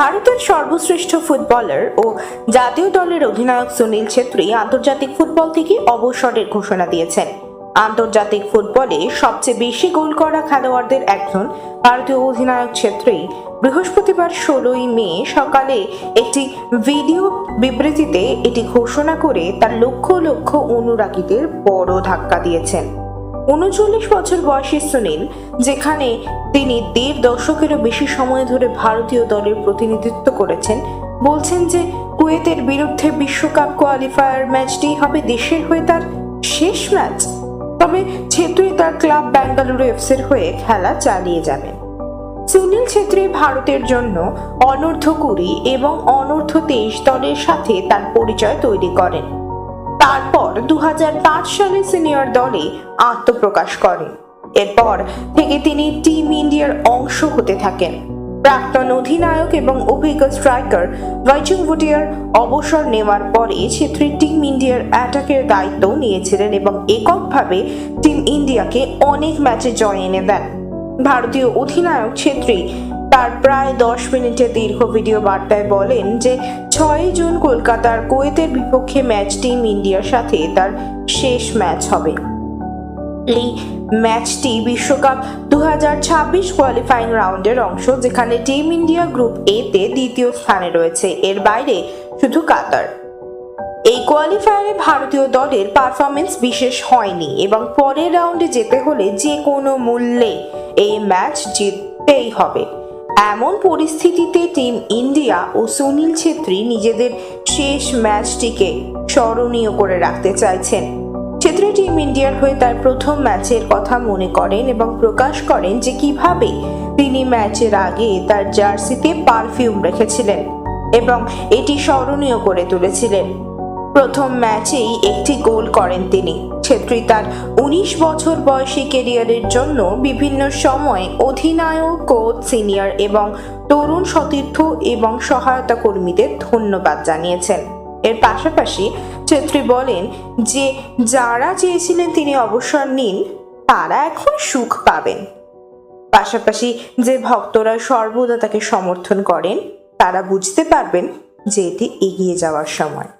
ভারতের সর্বশ্রেষ্ঠ ফুটবলার ও জাতীয় দলের অধিনায়ক সুনীল ছেত্রী আন্তর্জাতিক ফুটবল থেকে অবসরের ঘোষণা দিয়েছেন। আন্তর্জাতিক ফুটবলে সবচেয়ে বেশি গোল করা খেলোয়াড়দের একজন ভারতীয় অধিনায়ক ছেত্রী। বৃহস্পতিবার ষোলোই মে সকালে একটি ভিডিও বিবৃতিতে এটি ঘোষণা করে তার লক্ষ লক্ষ অনুরাগীদের বড় ধাক্কা দিয়েছেন। উনচল্লিশ বছর বয়সী সুনীল, যেখানে তিনি দেড় দশকেরও বেশি সময় ধরে ভারতীয় দলের প্রতিনিধিত্ব করেছেন, বলছেন যে কুয়েতের বিরুদ্ধে বিশ্বকাপ কোয়ালিফায়ার ম্যাচটি হবে দেশের হয়ে তার শেষ ম্যাচ। তবে ছেত্রী তার ক্লাব বেঙ্গালুরু এফসির হয়ে খেলা চালিয়ে যাবেন। সুনীল ছেত্রী ভারতের জন্য অনূর্ধ্ব কুড়ি এবং অনূর্ধ্ব তেইশ দলের সাথে তার পরিচয় তৈরি করেন। তারপর দু সালে সিনিয়র দলে আত্মপ্রকাশ করেন। এরপর থেকে তিনি টিম ইন্ডিয়ার অংশ হতে থাকেন। প্রাক্তন অধিনায়ক এবং অভিজ্ঞ স্ট্রাইকার ভাইচুং ভুটিয়ার অবসর নেওয়ার পরে ছেত্রী টিম ইন্ডিয়ার অ্যাটাকের দায়িত্ব নিয়েছিলেন এবং এককভাবে টিম ইন্ডিয়াকে অনেক ম্যাচে জয় এনে দেন। ভারতীয় অধিনায়ক ছেত্রী তার প্রায় দশ মিনিটের দীর্ঘ ভিডিও বার্তায় বলেন যে ছয় জুন কলকাতার কোয়েতের বিপক্ষে ম্যাচ টিম ইন্ডিয়ার সাথে তার শেষ ম্যাচ হবে। এই ম্যাচটি বিশ্বকাপ দু কোয়ালিফাইং রাউন্ডের অংশ, যেখানে টিম ইন্ডিয়া গ্রুপ এ তে দ্বিতীয় স্থানে রয়েছে। এর বাইরে শুধু কাতার। এই কোয়ালিফায়ারে ভারতীয় দলের পারফরমেন্স বিশেষ হয়নি এবং পরের রাউন্ডে যেতে হলে যে কোনো মূল্যে এই ম্যাচ জিততেই হবে। এমন পরিস্থিতিতে টিম ইন্ডিয়া ও সুনীল ছেত্রী নিজেদের শেষ ম্যাচটিকে স্মরণীয় করে রাখতে চাইছেন। ছেত্রী টিম ইন্ডিয়ার হয়ে তার প্রথম ম্যাচের কথা মনে করেন এবং প্রকাশ করেন যে কীভাবে তিনি ম্যাচের আগে তার জার্সিতে পারফিউম রেখেছিলেন এবং এটি স্মরণীয় করে তুলেছিলেন। প্রথম ম্যাচেই একটি গোল করেন তিনি। ছেত্রী তার উনিশ বছর বয়সী কেরিয়ারের জন্য বিভিন্ন সময় অধিনায়ক, কোচ, সিনিয়র এবং তরুণ সতীর্থ এবং সহায়তা কর্মীদের ধন্যবাদ জানিয়েছেন। এর পাশাপাশি ছেত্রী বলেন যে, যারা চেয়েছিলেন তিনি অবসর নিন, তারা এখন সুখ পাবেন। পাশাপাশি যে ভক্তরা সর্বদা তাকে সমর্থন করেন, তারা বুঝতে পারবেন যে এটি এগিয়ে যাওয়ার সময়।